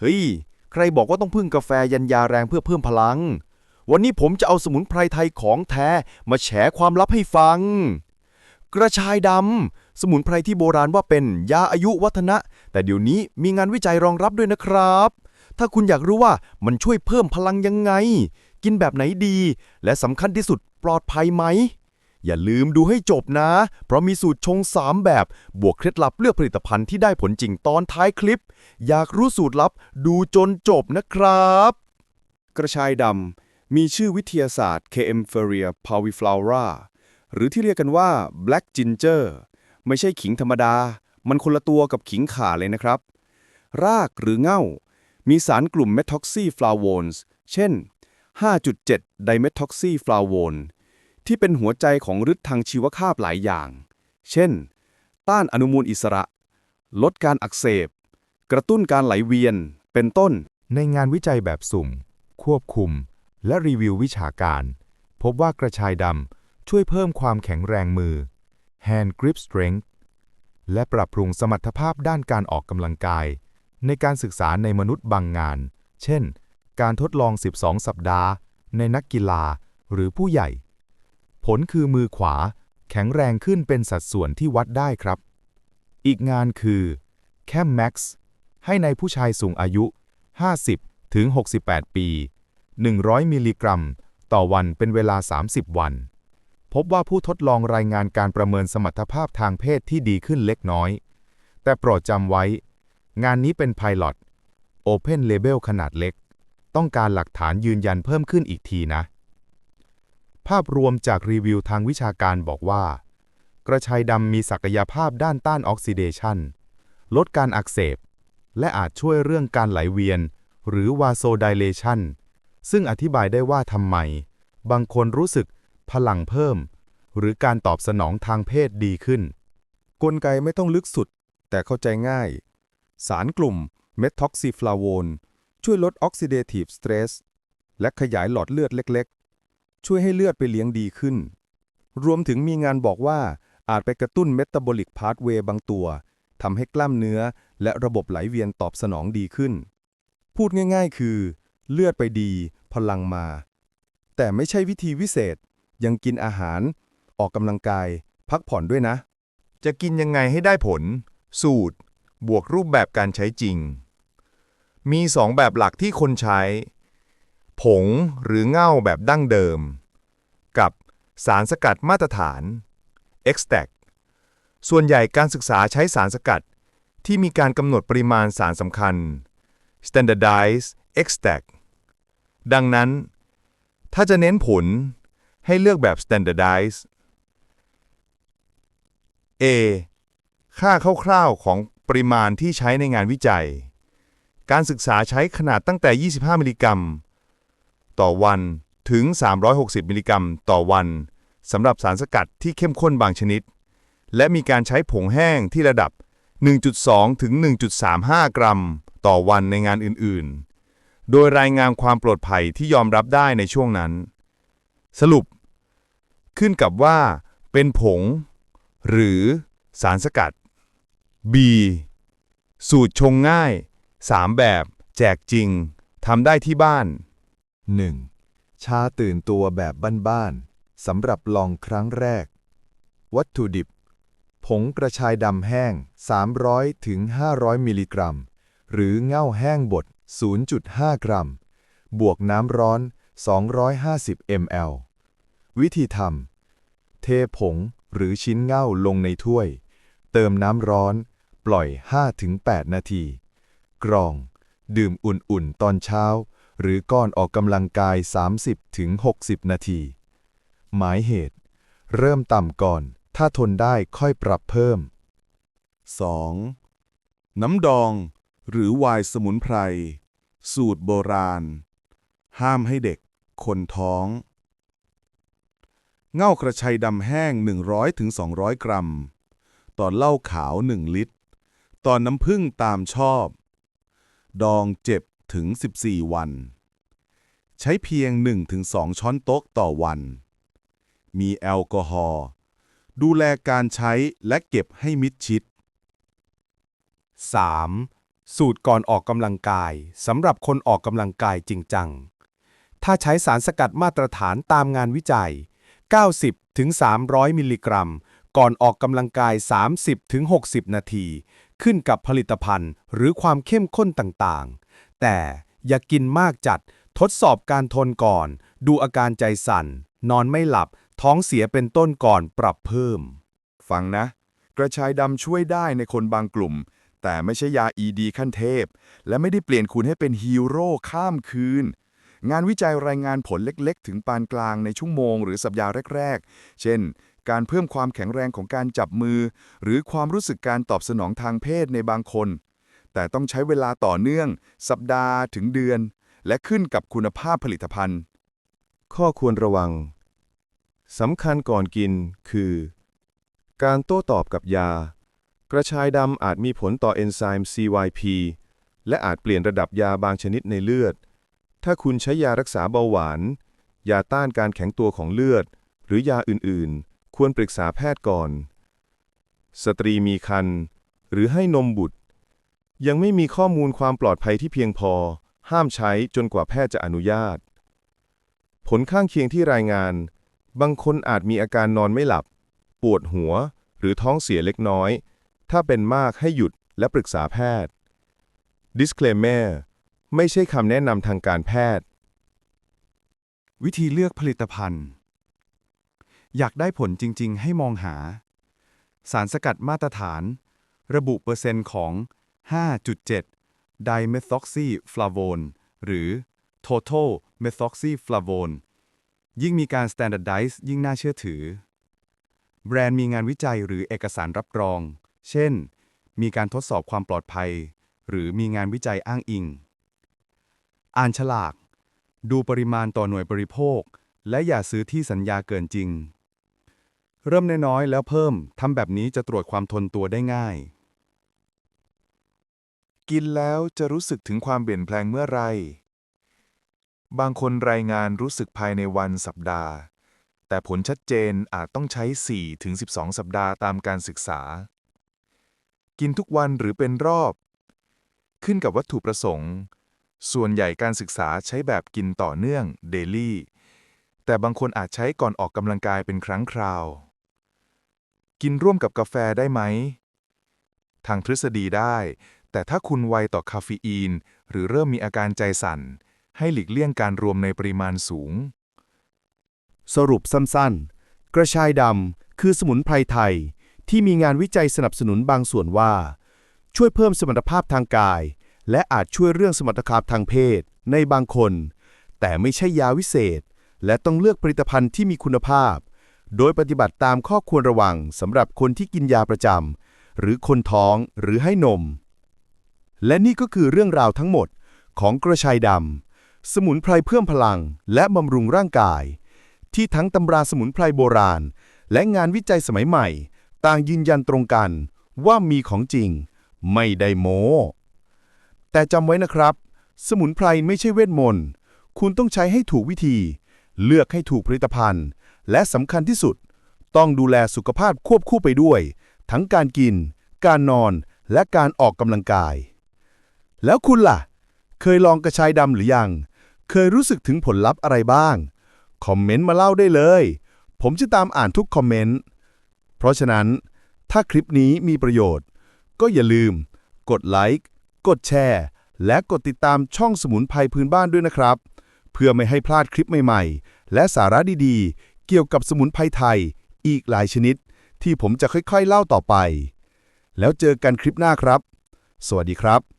เฮ้ย ใครบอกว่าต้องพึ่งกาแฟยันยาแรงเพื่อเพิ่มพลัง วันนี้ผมจะเอาสมุนไพรไทยของแท้มาแฉความลับให้ฟัง กระชายดำ สมุนไพรที่โบราณว่าเป็นยาอายุวัฒนะ แต่เดี๋ยวนี้มีงานวิจัยรองรับด้วยนะครับ ถ้าคุณอยากรู้ว่ามันช่วยเพิ่มพลังยังไง กินแบบไหนดี และสำคัญที่สุดปลอดภัยไหม อย่าลืมดูให้จบนะ เพราะมีสูตรชง 3 แบบ บวกเคล็ดลับเลือกผลิตภัณฑ์ที่ได้ผลจริงตอนท้ายคลิป อยากรู้สูตรลับดูจนจบนะครับ กระชายดำมีชื่อวิทยาศาสตร์ KM f e r i a paviflora หรือที่เรียกกันว่า black ginger ไม่ใช่ขิงธรรมดา มันคนละตัวกับขิงข่าเลยนะครับ รากหรือเง่า มีสารกลุ่ม methoxyflavones เช่น 5.7 dimethoxyflavone ที่เป็นหัวใจของฤทธิ์ทางชีวภาพหลายอย่าง เช่น ต้านอนุมูลอิสระ ลดการอักเสบ กระตุ้นการไหลเวียน เป็นต้น ในงานวิจัยแบบสุ่ม ควบคุม และรีวิววิชาการ พบว่ากระชายดำช่วยเพิ่มความแข็งแรงมือ hand grip strength และปรับปรุงสมรรถภาพด้านการออกกำลังกาย ในการศึกษาในมนุษย์บางงาน เช่น การทดลอง 12 สัปดาห์ ในนักกีฬาหรือผู้ใหญ่ ผลคือมือขวา แข็งแรงขึ้นเป็นสัดส่วนที่วัดได้ครับ อีกงานคือแคมแม็กซ์ให้ในผู้ชายสูงอายุ 50 ถึง 68 ปี 100 มิลลิกรัม ต่อวันเป็นเวลา 30 วัน พบว่าผู้ทดลองรายงานการประเมินสมรรถภาพทางเพศที่ดีขึ้นเล็กน้อย แต่โปรดจำไว้ งานนี้เป็นไพลอต Open Label ขนาดเล็ก ต้องการหลักฐานยืนยันเพิ่มขึ้นอีกทีนะ ภาพรวมจากรีวิวทางวิชาการบอกว่า กระชายดำมีศักยภาพด้านต้านออกซิเดชันลดการอักเสบ และอาจช่วยเรื่องการไหลเวียน หรือวาโซไดเลชันซึ่งอธิบายได้ว่าทำไม บางคนรู้สึกพลังเพิ่ม หรือการตอบสนองทางเพศดีขึ้น กลไกไม่ต้องลึกสุด แต่เข้าใจง่าย สารกลุ่ม methoxyflavone ช่วยลดออกซิเดทีฟสเตรสและขยายหลอดเลือดเล็ก ช่วยให้เลือดไปเลี้ยงดีขึ้น รวมถึงมีงานบอกว่าอาจไปกระตุ้นเมตาบอลิกพา t เวย์บางตัวทำให้กล้ามเนื้อ และระบบไหลเวียนตอบสนองดีขึ้น พูดง่ายๆ คือ เลือดไปดี พลังมา แต่ไม่ใช่วิธีวิเศษ ยังกินอาหาร ออกกำลังกาย พักผ่อนด้วยนะ จะกินยังไงให้ได้ผล สูตร บวกรูปแบบการใช้จริง มีสองแบบหลักที่คนใช้ ผงหรือเง่าแบบดั้งเดิม กับสารสกัดมาตรฐาน extract ส่วนใหญ่การศึกษาใช้สารสกัด ที่มีการกำหนดปริมาณสารสำคัญ standardized extract ดังนั้น ถ้าจะเน้นผลให้เลือกแบบ standardized A ค่าคร่าวๆของปริมาณที่ใช้ในงานวิจัย การศึกษาใช้ขนาดตั้งแต่ 25 มิลลิกรัม ต่อวันถึง 360 มิลลิกรัมต่อวันสำหรับสารสกัดที่เข้มข้นบางชนิด และมีการใช้ผงแห้งที่ระดับ 1.2 ถึง 1.35 กรัม ต่อวันในงานอื่นๆ โดยรายงานความปลอดภัยที่ยอมรับได้ในช่วงนั้น สรุป ขึ้นกับว่าเป็นผง หรือสารสกัด B สูตรชงง่าย 3 แบบ แจกจริงทำได้ที่บ้าน 1. ชาตื่นตัวแบบบ้านๆสำหรับลองครั้งแรก วัตถุดิบ ผงกระชายดำแห้ง 300ถึง500มิลลิกรัม หรือเง่าแห้งบด 0.5 กรัม บวกน้ำร้อน 250 ml วิธีทำ เทผงหรือชิ้นเง่าลงในถ้วย เติมน้ำร้อน ปล่อย 5-8 นาที กรอง ดื่มอุ่นๆ ตอนเช้า หรือก่อนออกกำลังกาย 30-60 นาที หมายเหตุ เริ่มต่ำก่อน ถ้าทนได้ค่อยปรับเพิ่ม 2. น้ำดอง หรือไวน์สมุนไพร สูตรโบราณ ห้ามให้เด็ก คนท้อง เง่ากระชัยดำแห้ง 100-200 กรัมต่อเหล้าขาว 1 ลิตรต่อนน้ำผึ้งตามชอบ ดองเจ็บ ถึง 14 วัน ใช้เพียง1-2ช้อนโต๊ะต่อวัน มีแอลกอฮอล์ดูแลการใช้และเก็บให้มิดชิด 3. สูตรก่อนออกกำลังกายสำหรับคนออกกำลังกายจริงจัง ถ้าใช้สารสกัดมาตรฐานตามงานวิจัย 90ถึง300 มิลลิกรัม ก่อนออกกำลังกาย 30ถึง60 นาที ขึ้นกับผลิตภัณฑ์หรือความเข้มข้นต่างๆ แต่อย่ากินมากจัด ทดสอบการทนก่อน ดูอาการใจสั่น นอนไม่หลับ ท้องเสียเป็นต้นก่อนปรับเพิ่ม ฟังนะ กระชายดำช่วยได้ในคนบางกลุ่ม แต่ไม่ใช่ยา ED ขั้นเทพ และไม่ได้เปลี่ยนคุณให้เป็นฮีโร่ข้ามคืน งานวิจัยรายงานผลเล็กๆ ถึงปานกลางในชั่วโมงหรือสัปดาห์แรก ๆ เช่นการเพิ่มความแข็งแรงของการจับมือ หรือความรู้สึกการตอบสนองทางเพศในบางคน แต่ต้องใช้เวลาต่อเนื่อง สัปดาห์ถึงเดือน และขึ้นกับคุณภาพผลิตภัณฑ์ ข้อควรระวังสำคัญก่อนกินคือ การโต้ตอบกับยา กระชายดำอาจมีผลต่อเอนไซม์ CYP และอาจเปลี่ยนระดับยาบางชนิดในเลือด ถ้าคุณใช้ยารักษาเบาหวาน ยาต้านการแข็งตัวของเลือด หรือยาอื่นๆ ควรปรึกษาแพทย์ก่อน สตรีมีครรภ์หรือให้นมบุตร ยังไม่มีข้อมูลความปลอดภัยที่เพียงพอ ห้ามใช้จนกว่าแพทย์จะอนุญาต ผลข้างเคียงที่รายงาน บางคนอาจมีอาการนอนไม่หลับ ปวดหัว หรือท้องเสียเล็กน้อย ถ้าเป็นมากให้หยุดและปรึกษาแพทย์ Disclaimer ไม่ใช่คำแนะนำทางการแพทย์ วิธีเลือกผลิตภัณฑ์ อยากได้ผลจริง ๆ ให้มองหา สารสกัดมาตรฐาน ระบุเปอร์เซ็นต์ของ 5.7 dimethoxyflavone หรือ total methoxyflavone ยิ่งมีการ standardize ยิ่งน่าเชื่อถือ แบรนด์มีงานวิจัยหรือเอกสารรับรอง เช่น มีการทดสอบความปลอดภัย หรือมีงานวิจัยอ้างอิง อ่านฉลาก ดูปริมาณต่อหน่วยบริโภค และอย่าซื้อที่สัญญาเกินจริง เริ่มน้อยๆแล้วเพิ่ม ทำแบบนี้จะตรวจความทนตัวได้ง่าย กินแล้วจะรู้สึกถึงความเปลี่ยนแปลงเมื่อไหรบางคนรายงานรู้สึกภายในวันสัปดาห์ แต่ผลชัดเจนอาจต้องใช้ 4-12 สัปดาห์ตามการศึกษา กินทุกวันหรือเป็นรอบ ขึ้นกับวัตถุประสงค์ ส่วนใหญ่การศึกษาใช้แบบกินต่อเนื่อง daily แต่บางคนอาจใช้ก่อนออกกำลังกายเป็นครั้งคราว กินร่วมกับกาแฟได้ไหม ทางทฤษฎีได้ แต่ถ้าคุณไวต่อคาเฟอีน หรือเริ่มมีอาการใจสั่น ให้หลีกเลี่ยงการรวมในปริมาณสูง สรุปสั้นๆ กระชายดำคือสมุนไพรไทย ที่มีงานวิจัยสนับสนุนบางส่วนว่า ช่วยเพิ่มสมรรถภาพทางกาย และอาจช่วยเรื่องสมรรถภาพทางเพศ ในบางคน แต่ไม่ใช่ยาวิเศษ และต้องเลือกผลิตภัณฑ์ที่มีคุณภาพ โดยปฏิบัติตามข้อควรระวังสำหรับคนที่กินยาประจำหรือคนท้องหรือให้นม และนี่ก็คือเรื่องราวทั้งหมดของกระชายดำ สมุนไพรเพิ่มพลังและบำรุงร่างกาย ที่ทั้งตำราสมุนไพรโบราณ และงานวิจัยสมัยใหม่ ต่างยืนยันตรงกันว่ามีของจริง ไม่ได้โม้แต่จำไว้นะครับ สมุนไพรไม่ใช่เวทมนต์ คุณต้องใช้ให้ถูกวิธี เลือกให้ถูกผลิตภัณฑ์ และสำคัญที่สุด ต้องดูแลสุขภาพควบคู่ไปด้วย ทั้งการกิน การนอน และการออกกำลังกาย แล้วคุณล่ะ เคยลองกระชายดำหรือยัง เคยรู้สึกถึงผลลัพธ์อะไรบ้าง คอมเมนต์มาเล่าได้เลย ผมจะตามอ่านทุกคอมเมนต์ เพราะฉะนั้น ถ้าคลิปนี้มีประโยชน์ ก็อย่าลืม กดไลค์ กดแชร์ และกดติดตามช่องสมุนไพรพื้นบ้านด้วยนะครับ เพื่อไม่ให้พลาดคลิปใหม่ๆ และสาระดีๆ เกี่ยวกับสมุนไพรไทย อีกหลายชนิด ที่ผมจะค่อยๆเล่าต่อไป แล้วเจอกันคลิปหน้าครับ สวัสดีครับ